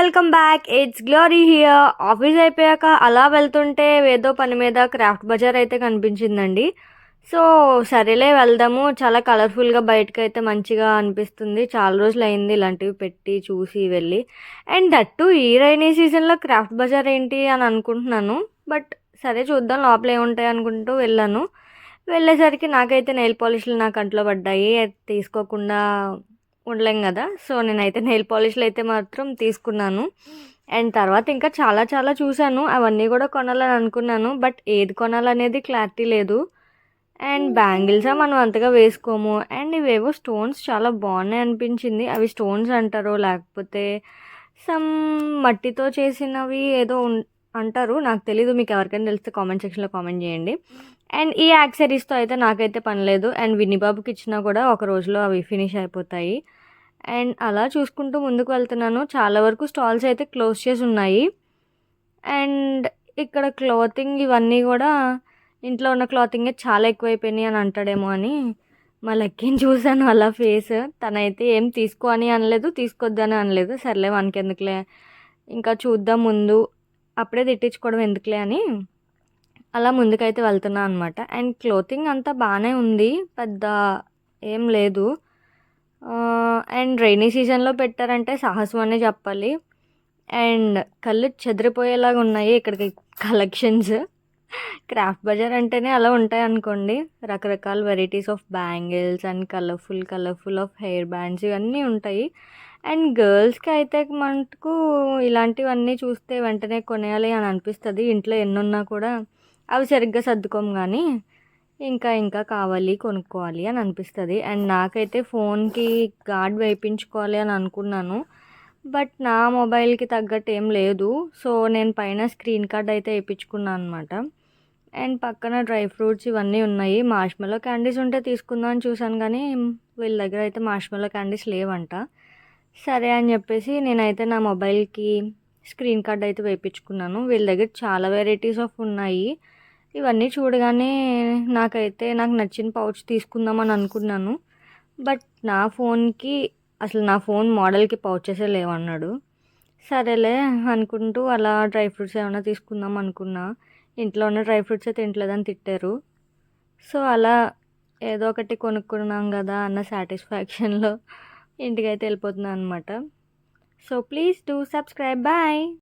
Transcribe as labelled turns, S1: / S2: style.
S1: Welcome back. It's Glory here office అయిపోయాక అలా వెళ్తుంటే ఏదో పని మీద క్రాఫ్ట్ బజార్ అయితే కనిపించిందండి. సో సరేలే వెళ్దాము. చాలా కలర్ఫుల్గా బయటకు అయితే మంచిగా అనిపిస్తుంది. చాలా రోజులు అయింది ఇలాంటివి పెట్టి చూసి వెళ్ళి. అండ్ దట్టు ఈ రైనీ సీజన్లో క్రాఫ్ట్ బజార్ ఏంటి అని అనుకుంటున్నాను. బట్ సరే చూద్దాం లోపల ఏముంటాయి అనుకుంటూ వెళ్ళాను. వెళ్ళేసరికి నాకైతే నెయిల్ పాలిష్లు నా కంట్లో పడ్డాయి. తీసుకోకుండా ఉండలేం కదా. సో నేనైతే నెయిల్ పాలిష్లు అయితే మాత్రం తీసుకున్నాను. అండ్ తర్వాత ఇంకా చాలా చాలా చూశాను. అవన్నీ కూడా కొనాలని అనుకున్నాను. బట్ ఏది కొనాలనేది క్లారిటీ లేదు. అండ్ బ్యాంగిల్సా మనం అంతగా వేసుకోము. అండ్ ఇవేవో స్టోన్స్ చాలా బాగున్నాయి అనిపించింది. అవి స్టోన్స్ అంటారో లేకపోతే సమ్ మట్టితో చేసినవి ఏదో అంటారు. నాకు తెలీదు. మీకు ఎవరికైనా తెలిస్తే కామెంట్ సెక్షన్లో కామెంట్ చేయండి. అండ్ ఈ యాక్సరీస్తో అయితే నాకైతే పని లేదు. అండ్ వినిబాబుకి ఇచ్చినా కూడా ఒక రోజులో అవి ఫినిష్ అయిపోతాయి. అండ్ అలా చూసుకుంటూ ముందుకు వెళ్తున్నాను. చాలా వరకు స్టాల్స్ అయితే క్లోజ్ చేసి ఉన్నాయి. అండ్ ఇక్కడ క్లాతింగ్ ఇవన్నీ కూడా ఇంట్లో ఉన్న క్లాతింగే చాలా ఎక్కువైపోయినాయి అని అంటాడేమో అని మా లక్కీని చూశాను అలా ఫేస్. తనైతే ఏం తీసుకో అని అనలేదు తీసుకొద్దని అనలేదు. సర్లే మనకెందుకులే ఇంకా చూద్దాం ముందు. అప్పుడే తిట్టించుకోవడం ఎందుకులే అని అలా ముందుకైతే వెళ్తున్నా అనమాట అండ్ క్లోతింగ్ అంతా బాగానే ఉంది. పెద్ద ఏం లేదు. అండ్ రైనీ సీజన్లో పెట్టారంటే సాహసం అనే చెప్పాలి. అండ్ కళ్ళు చెదిరిపోయేలాగా ఉన్నాయి ఇక్కడికి కలెక్షన్స్. క్రాఫ్ట్ బజార్ అంటేనే అలా ఉంటాయి అనుకోండి. రకరకాల varieties of bangles and colourful colourful of hair bands ఇవన్నీ ఉంటాయి. అండ్ గర్ల్స్కి అయితే మనకు ఇలాంటివన్నీ చూస్తే వెంటనే కొనేయాలి అని అనిపిస్తుంది. ఇంట్లో ఎన్నున్నా కూడా అవి సరిగ్గా సర్దుకోం కానీ ఇంకా ఇంకా కావాలి కొనుక్కోవాలి అని అనిపిస్తుంది. అండ్ నాకైతే ఫోన్కి గార్డ్ వేయించుకోవాలి అని అనుకున్నాను. బట్ నా మొబైల్కి తగ్గట్టు ఏం లేదు. సో నేను పైన స్క్రీన్ కార్డ్ అయితే వేయించుకున్నాను అనమాట అండ్ పక్కన డ్రై ఫ్రూట్స్ ఇవన్నీ ఉన్నాయి. మార్ష్మెలో క్యాండీస్ ఉంటే తీసుకుందాం అని చూశాను కానీ వీళ్ళ దగ్గర అయితే మార్ష్మెలో క్యాండీస్ లేవంట. సరే అని చెప్పేసి నేనైతే నా మొబైల్కి స్క్రీన్ కార్డ్ అయితే వేయించుకున్నాను వీళ్ళ దగ్గర చాలా వెరైటీస్ ఆఫ్ ఉన్నాయి. ఇవన్నీ చూడగానే నాకైతే నాకు నచ్చిన పౌచ్ తీసుకుందామని అనుకున్నాను. బట్ నా ఫోన్కి అసలు నా ఫోన్ మోడల్కి పౌచెసే లేవన్నాడు. సరేలే అనుకుంటూ అలా డ్రై ఫ్రూట్స్ ఏమైనా తీసుకుందాం అనుకున్నా. ఇంట్లో ఉన్న డ్రై ఫ్రూట్స్ అయితే తింటలేదని తిట్టారు. సో అలా ఏదో ఒకటి కొనుక్కున్నాం కదా అన్న సాటిస్ఫాక్షన్లో ఇంటికైతే వెళ్ళిపోతున్నాను అనమాట so please do subscribe. Bye.